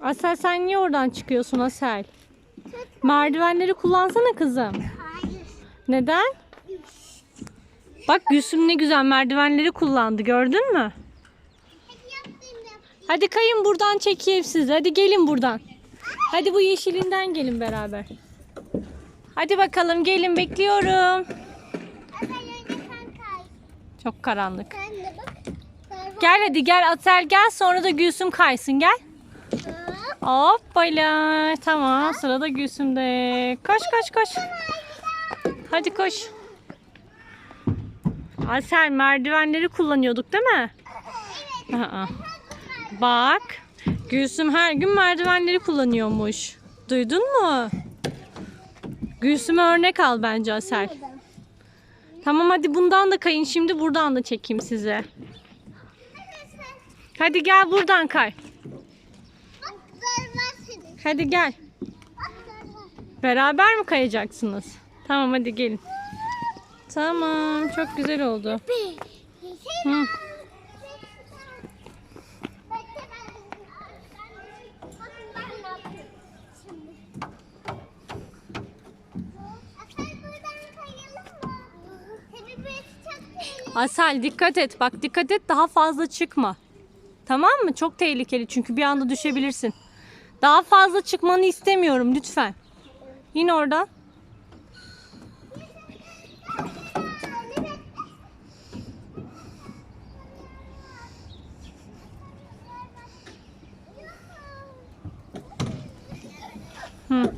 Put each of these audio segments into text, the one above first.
Asel sen niye oradan çıkıyorsun Asel? Merdivenleri kullansana kızım. Hayır. Neden? Bak Gülsüm ne güzel merdivenleri kullandı gördün mü? Hadi kayın buradan çekeyim sizi. Hadi gelin buradan. Hadi bu yeşilinden gelin beraber. Hadi bakalım gelin bekliyorum. Çok karanlık. Sen de bak. Sen Gel hadi gel Asel gel sonra da Gülsüm kaysın gel. Hop. Hoppala. Tamam sırada Gülsüm'de. Koş koş koş. Hadi koş. Asel merdivenleri kullanıyorduk değil mi? Aa. Bak. Gülsüm her gün merdivenleri kullanıyormuş. Duydun mu? Gülsüm'e örnek al bence Asel. Tamam hadi bundan da kayın şimdi buradan da çekeyim size. Hadi gel buradan kay. Hadi gel. Beraber mi kayacaksınız? Tamam hadi gelin. Tamam çok güzel oldu. Hı. Asel dikkat et. Bak dikkat et daha fazla çıkma. Tamam mı? Çok tehlikeli çünkü bir anda düşebilirsin. Daha fazla çıkmanı istemiyorum lütfen. Yine oradan. Hı.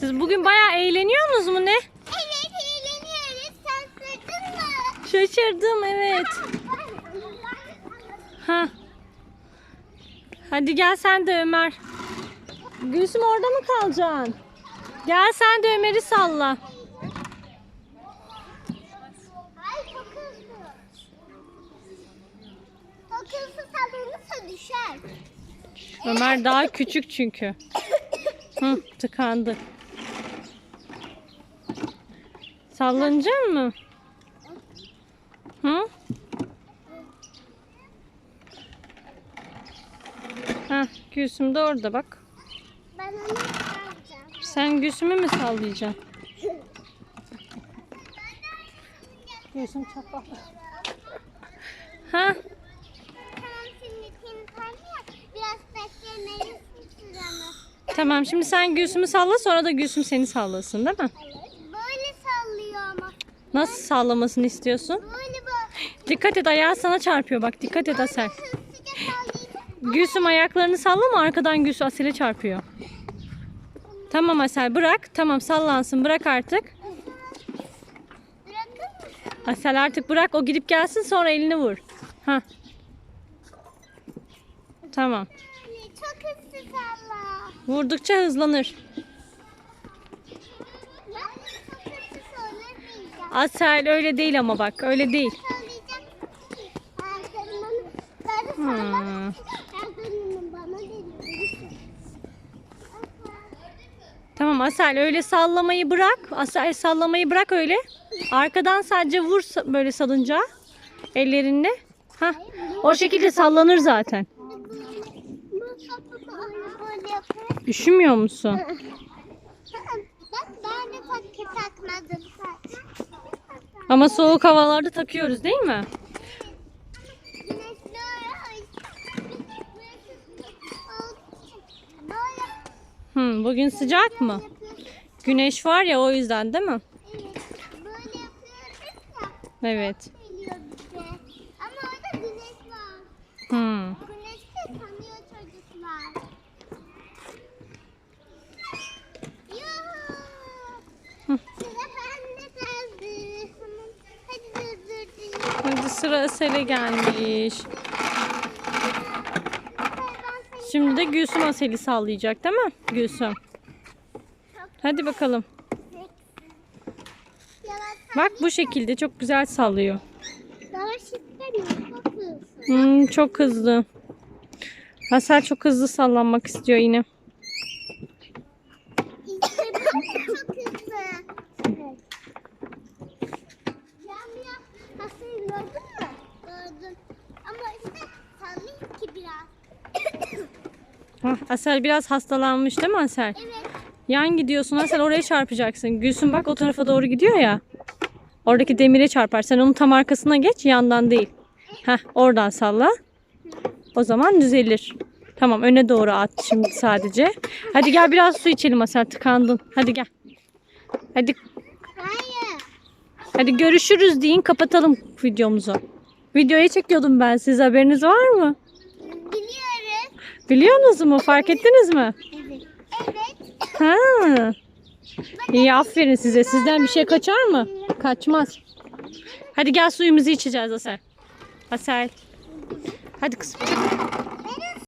Siz bugün bayağı eğleniyorsunuz mu ne? Evet eğleniyoruz. Sen sırdın mı? Şaşırdım evet. Hadi gel sen de Ömer. Gülsüm orada mı kalacaksın? Gel sen de Ömer'i salla. Ömer daha küçük çünkü. Hı, tıkandı. Sallanacak mı? Hı? Heh, Gülsüm de orada bak. Ben onu alacağım. Sen Gülsüm'ü mü sallayacaksın? Gülsüm çapa. Ha? Tamam şimdi sen Gülsüm'ü salla sonra da Gülsüm seni sallasın değil mi? Böyle sallıyor ama. Nasıl sallamasını istiyorsun? Böyle böyle. Dikkat et ayağı sana çarpıyor bak dikkat et Asel. Gülsüm ayaklarını sallama arkadan Gülsüm Asel'e çarpıyor. Tamam Asel bırak. Tamam sallansın bırak artık. Asel artık bırak o gidip gelsin sonra elini vur. Ha. Tamam. Çok hızlı salla. Vurdukça hızlanır. Asel öyle değil ama bak öyle değil. Sallayacak. Arkadaşım bana. Ben de Hmm. sallamak. Arkadaşım bana dedi. Tamam Asel öyle sallamayı bırak. Asel sallamayı bırak öyle. Arkadan sadece vur böyle salınca ellerinle. Ha. O şekilde sallanır zaten. Üşümüyor musun? Ben de takmadım. Ama soğuk havalarda takıyoruz değil mi? Hı, bugün sıcak mı? Güneş var ya o yüzden değil mi? Evet. Böyle. Evet. Ama orada güneş var. Tanıyor çocuklar. Sıra bende kaldı. Hadi durdurdum. Hadi sıra Asel'e gelmiş. Şimdi de Gülsüm Asel'i sallayacak değil mi? Gülsüm. Hadi bakalım. Bak bu şekilde çok güzel sallıyor. Hmm, çok hızlı. Asel çok hızlı sallanmak istiyor yine. Hah, Asel biraz hastalanmış değil mi Asel? Evet. Yan gidiyorsun Asel oraya çarpacaksın. Gülsüm bak o tarafa doğru gidiyor ya. Oradaki demire çarpar. Sen onun tam arkasına geç yandan değil. Heh oradan salla. O zaman düzelir. Tamam öne doğru at şimdi sadece. Hadi gel biraz su içelim Asel tıkandın. Hadi gel. Hadi Hayır. hadi görüşürüz deyin kapatalım videomuzu. Videoyu çekiyordum ben siz haberiniz var mı? Biliyoruz. Biliyorsunuz mu? Fark ettiniz mi? Evet. Ha. İyi aferin size. Sizden bir şey kaçar mı? Kaçmaz. Hadi gel suyumuzu içeceğiz Asel. Asel. Hadi kızım.